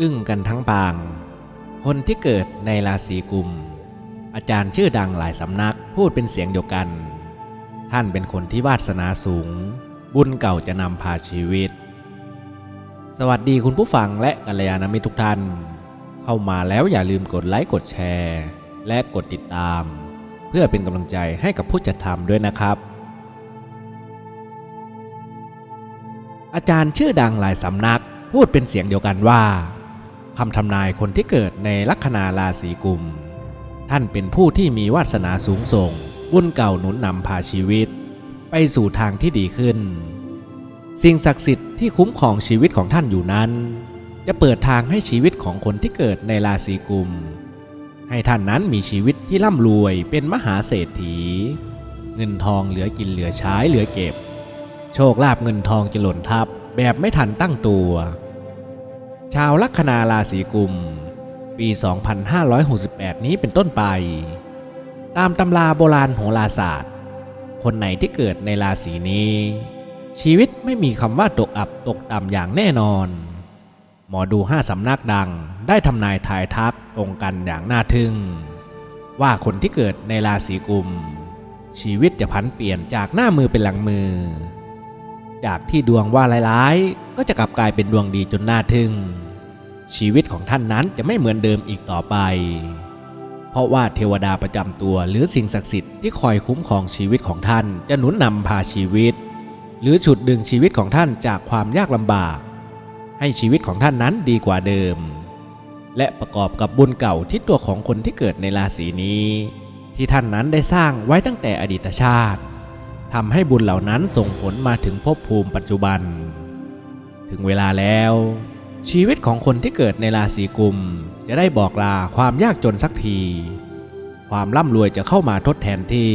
อึ้งกันทั้งบาง คนที่เกิดในราศีกุม อาจารย์ชื่อดังหลายสำนักพูดเป็นเสียงเดียวกัน ท่านเป็นคนที่วาสนาสูง บุญเก่าจะนำพาชีวิต สวัสดีคุณผู้ฟังและกัลยาณมิตรทุกท่าน เข้ามาแล้วอย่าลืมกดไลค์กดแชร์ และกดติดตาม เพื่อเป็นกำลังใจให้กับผู้จัดทำด้วยนะครับ อาจารย์ชื่อดังหลายสำนักพูดเป็นเสียงเดียวกันว่า คำทำนายคนที่เกิดในลัคนาราศีกุม ท่านเป็นผู้ที่มีวาสนาสูงส่ง บุญเก่าหนุนนำพาชีวิต ไปสู่ทางที่ดีขึ้น สิ่งศักดิ์สิทธิ์ที่คุ้มครองชีวิตของท่านอยู่นั้น จะเปิดทางให้ชีวิตของคนที่เกิดในราศีกุม ให้ท่านนั้นมีชีวิตที่ร่ำรวยเป็นมหาเศรษฐี เงินทองเหลือกินเหลือใช้เหลือเก็บ โชคลาภเงินทองจะหล่นทับแบบไม่ทันตั้งตัว ชาวลัคนาราศีกุม ปี 2568 นี้เป็นต้นไป ตามตำราโบราณโหราศาสตร์ คนไหนที่เกิดในราศีนี้ ชีวิตไม่มีคำว่าตกอับตกต่ำอย่างแน่นอน หมอดูห้าสำนักดังได้ทำนายทายทักตรงกันอย่างน่าทึ่ง ว่าคนที่เกิดในราศีกุม ชีวิตจะพันเปลี่ยนจากหน้ามือเป็นหลังมือ จากที่ดวงว่าร้ายๆ ก็จะกลับกลายเป็นดวงดีจนน่าทึ่ง ชีวิตของท่านนั้นจะไม่เหมือนเดิมอีกต่อไป เพราะว่าเทวดาประจำตัวหรือสิ่งศักดิ์สิทธิ์ที่คอยคุ้มครองชีวิตของท่านจะหนุนนำพาชีวิต หรือฉุดดึงชีวิตของท่านจากความยากลำบาก ให้ชีวิตของท่านนั้นดีกว่าเดิม และประกอบกับบุญเก่าที่ตัวของคนที่เกิดในราศีนี้ ที่ท่านนั้นได้สร้างไว้ตั้งแต่อดีตชาติ ทำให้บุญเหล่านั้นส่งผลมาถึงภพภูมิปัจจุบัน ถึงเวลาแล้ว ชีวิตของคนที่เกิดในราศีกุม จะได้บอกลาความยากจนสักที ความร่ำรวยจะเข้ามาทดแทนที่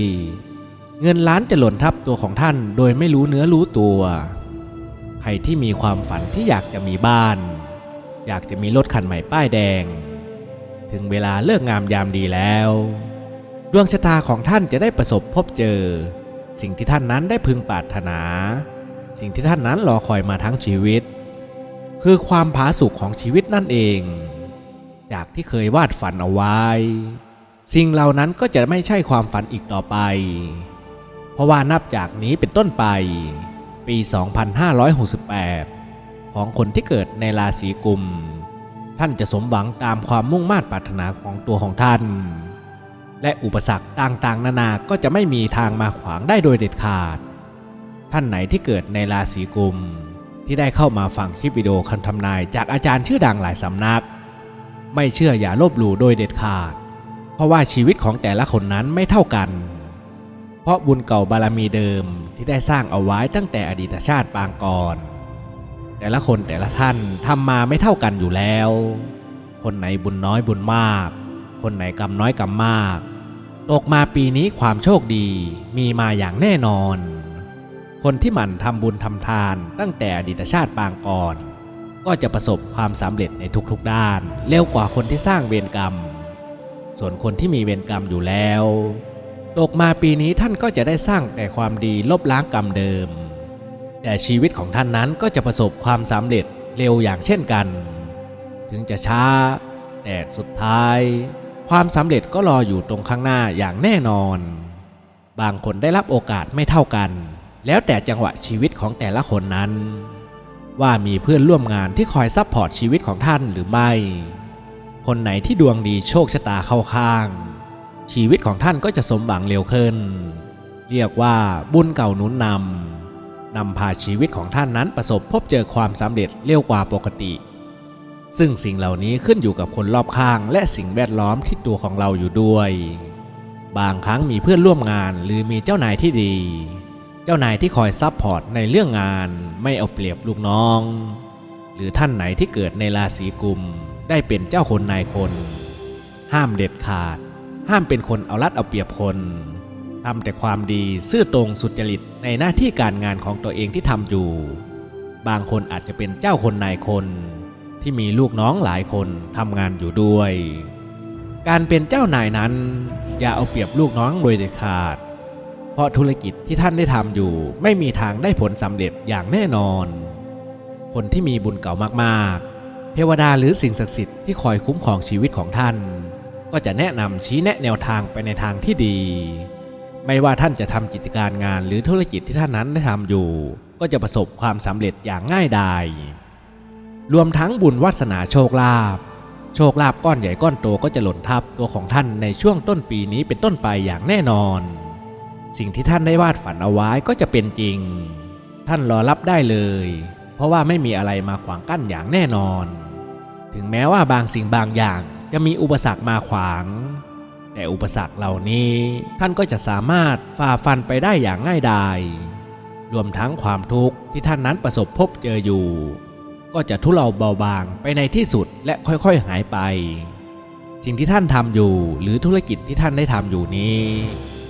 เงินล้านจะหล่นทับตัวของท่านโดยไม่รู้เนื้อรู้ตัวใครที่มีความฝันที่อยากจะมีบ้าน อยากจะมีรถคันใหม่ป้ายแดง ถึงเวลาเลิกงามยามดีแล้ว ดวงชะตาของท่านจะได้ประสบพบเจอ สิ่งที่ท่านนั้นได้พึงปรารถนา สิ่งที่ท่านนั้นรอคอยมาทั้งชีวิต คือความผาสุกของชีวิตนั่นเอง จากที่เคยวาดฝันเอาไว้ สิ่งเหล่านั้นก็จะไม่ใช่ความฝันอีกต่อไป เพราะว่านับจากนี้เป็นต้นไป ปี 2568 ของคนที่เกิดในราศีกุม ท่านจะสมหวังตามความมุ่งมา่ปรารถนาของตัวของท่าน และอุปสรรคต่างๆ นานาก็จะไม่มีทางมาขวางได้โดยเด็ดขาด ท่านไหนที่เกิดในราศีกุม ที่ได้เข้ามาฟังคลิปวิดีโอคำทำนายจากอาจารย์ชื่อดังหลายสำนัก ไม่เชื่ออย่าลบหลู่โดยเด็ดขาด เพราะว่าชีวิตของแต่ละคนนั้นไม่เท่ากัน เพราะบุญเก่าบารมีเดิมที่ได้สร้างเอาไว้ตั้งแต่อดีตชาติปางก่อน แต่ละคนแต่ละท่านทำมาไม่เท่ากันอยู่แล้ว คนไหนบุญน้อยบุญมาก คนไหนกรรมน้อยกรรมมาก ตกมาปีนี้ความโชคดีมีมาอย่างแน่นอน คนที่หมั่นทำบุญทำทานตั้งแต่อดีตชาติปางก่อน ก็จะประสบความสำเร็จในทุกๆด้านเร็วกว่าคนที่สร้างเวรกรรม ส่วนคนที่มีเวรกรรมอยู่แล้ว ตกมาปีนี้ท่านก็จะได้สร้างแต่ความดีลบล้างกรรมเดิม แต่ชีวิตของท่านนั้นก็จะประสบความสำเร็จเร็วอย่างเช่นกัน ถึงจะช้าแต่สุดท้าย ความสำเร็จก็รออยู่ตรงข้างหน้าอย่างแน่นอน บางคนได้รับโอกาสไม่เท่ากัน แล้วแต่จังหวะชีวิตของแต่ละคนนั้น ว่ามีเพื่อนร่วมงานที่คอยซัพพอร์ตชีวิตของท่านหรือไม่ คนไหนที่ดวงดีโชคชะตาเข้าข้าง ชีวิตของท่านก็จะสมหวังเร็วขึ้น เรียกว่าบุญเก่าหนุนนำนำพาชีวิตของท่านนั้นประสบพบเจอความสำเร็จเร็วกว่าปกติ ซึ่งสิ่งเหล่านี้ขึ้นอยู่กับคนรอบข้าง และสิ่งแวดล้อมที่ตัวของเราอยู่ด้วย บางครั้งมีเพื่อนร่วมงานหรือมีเจ้านายที่ดี เจ้านายที่คอยซัพพอร์ตในเรื่องงานไม่เอาเปรียบลูกน้อง หรือท่านไหนที่เกิดในราศีกุมได้เป็นเจ้าคนนายคน ห้ามเด็ดขาด ห้ามเป็นคนเอารัดเอาเปรียบคนทำแต่ความดีซื่อตรงสุจริตในหน้าที่การงานของตัวเองที่ทำอยู่ บางคนอาจจะเป็นเจ้าคนนายคน ที่มีลูกน้องหลายคนทำงานอยู่ด้วย การเป็นเจ้านายนั้น อย่าเอาเปรียบลูกน้องโดยเด็ดขาด เพราะธุรกิจที่ท่านได้ทำอยู่ ไม่มีทางได้ผลสำเร็จอย่างแน่นอน คนที่มีบุญเก่ามากๆ เทวดาหรือสิ่งศักดิ์สิทธิ์ที่คอยคุ้มครองชีวิตของท่าน ก็จะแนะนำชี้แนะแนวทางไปในทางที่ดี ไม่ว่าท่านจะทำกิจการงานหรือธุรกิจที่ท่านนั้นได้ทำอยู่ ก็จะประสบความสำเร็จอย่างง่ายดาย รวมทั้งบุญวาสนาโชคลาภโชคลาภก้อนใหญ่ก้อนโตก็จะหล่นทับตัวของท่านในช่วงต้นปีนี้เป็นต้นไปอย่างแน่นอน สิ่งที่ท่านได้วาดฝันเอาไว้ก็จะเป็นจริง ท่านรอรับได้เลย เพราะว่าไม่มีอะไรมาขวางกั้นอย่างแน่นอน ถึงแม้ว่าบางสิ่งบางอย่างจะมีอุปสรรคมาขวาง แต่อุปสรรคเหล่านี้ ท่านก็จะสามารถฝ่าฟันไปได้อย่างง่ายดายรวมทั้งความทุกข์ที่ท่านนั้นประสบพบเจออยู่ ก็จะทุเลาเบาบางไปในที่สุดและค่อยๆหายไป สิ่งที่ท่านทำอยู่หรือธุรกิจที่ท่านได้ทำอยู่นี้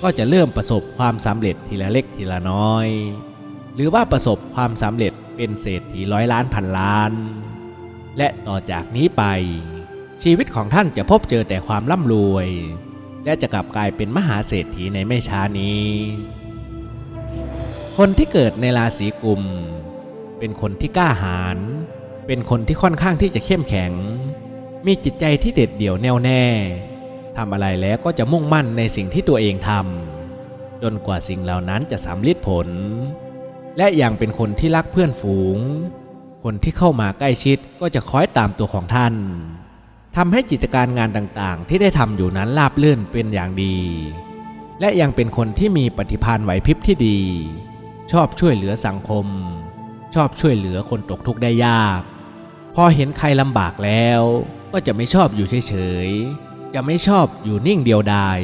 ก็จะเริ่มประสบความสำเร็จทีละเล็กทีละน้อย หรือว่าประสบความสำเร็จเป็นเศรษฐีร้อยล้านพันล้าน และต่อจากนี้ไป ชีวิตของท่านจะพบเจอแต่ความร่ำรวย และจะกลับกลายเป็นมหาเศรษฐีในไม่ช้านี้ คนที่เกิดในราศีกุม เป็นคนที่กล้าหาญ เป็นคนที่ค่อนข้างที่จะเข้มแข็ง มีจิตใจที่เด็ดเดี่ยวแน่วแน่ทำอะไรแล้วก็จะมุ่งมั่นในสิ่งที่ตัวเองทำจนกว่าสิ่งเหล่านั้นจะสำลิดผล และยังเป็นคนที่รักเพื่อนฝูง คนที่เข้ามาใกล้ชิดก็จะคอยตามตัวของท่านทำให้กิจการงานต่างๆ ที่ได้ทำอยู่นั้นราบรื่นเป็นอย่างดี และยังเป็นคนที่มีปฏิภาณไหวพริบที่ดี ชอบช่วยเหลือสังคม ชอบช่วยเหลือคนตกทุกข์ได้ยาก พอเห็นใครลำบากแล้ว ก็จะไม่ชอบอยู่เฉยๆ จะไม่ชอบอยู่นิ่งเดียวดาย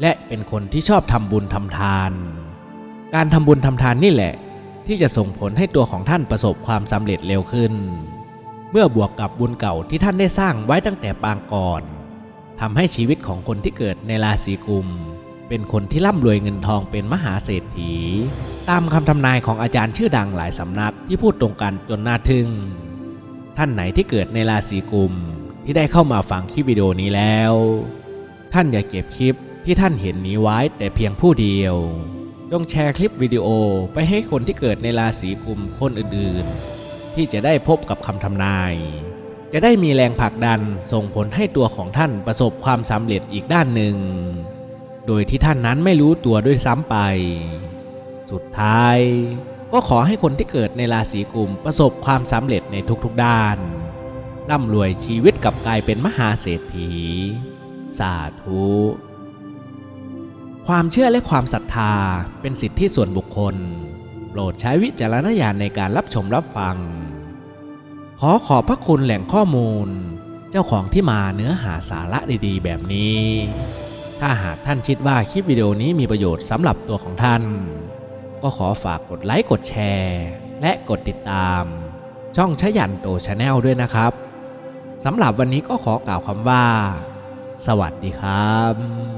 และเป็นคนที่ชอบทำบุญทำทาน การทำบุญทำทานนี่แหละ ที่จะส่งผลให้ตัวของท่านประสบความสำเร็จเร็วขึ้น เมื่อบวกกับบุญเก่าที่ท่านได้สร้างไว้ตั้งแต่ปางก่อนทำให้ชีวิตของคนที่เกิดในราศีกุม เป็นคนที่ร่ำรวยเงินทองเป็นมหาเศรษฐี ตามคำทำนายของอาจารย์ชื่อดังหลายสำนักที่พูดตรงกันจนน่าทึ่ง ท่านไหนที่เกิดในราศีกุมที่ได้เข้ามาฟังคลิปวิดีโอนี้แล้ว ท่านอย่าเก็บคลิปที่ท่านเห็นนี้ไว้แต่เพียงผู้เดียว จงแชร์คลิปวิดีโอไปให้คนที่เกิดในราศีกุมคนอื่นๆ ที่จะได้พบกับคำทำนาย จะได้มีแรงผลักดันส่งผลให้ตัวของท่านประสบความสำเร็จอีกด้านหนึ่ง โดยที่ท่านนั้นไม่รู้ตัวด้วยซ้ำไป สุดท้าย ก็ขอให้คนที่เกิดในราศีกุมประสบความสำเร็จในทุกๆด้านร่ำรวยชีวิตกับกลายเป็นมหาเศรษฐี สาธุ ความเชื่อและความศรัทธาเป็นสิทธิส่วนบุคคล โปรดใช้วิจารณญาณในการรับชมรับฟัง ขอขอบพระคุณแหล่งข้อมูล เจ้าของที่มาเนื้อหาสาระดีๆ แบบนี้ ถ้าหากท่านคิดว่าคลิปวิดีโอนี้มีประโยชน์สำหรับตัวของท่าน ก็ขอฝากกดไลค์กดแชร์ และกดติดตาม ช่องชยันโตชาแนลด้วยนะครับสำหรับวันนี้ก็ขอกล่าวคำว่า สวัสดีครับ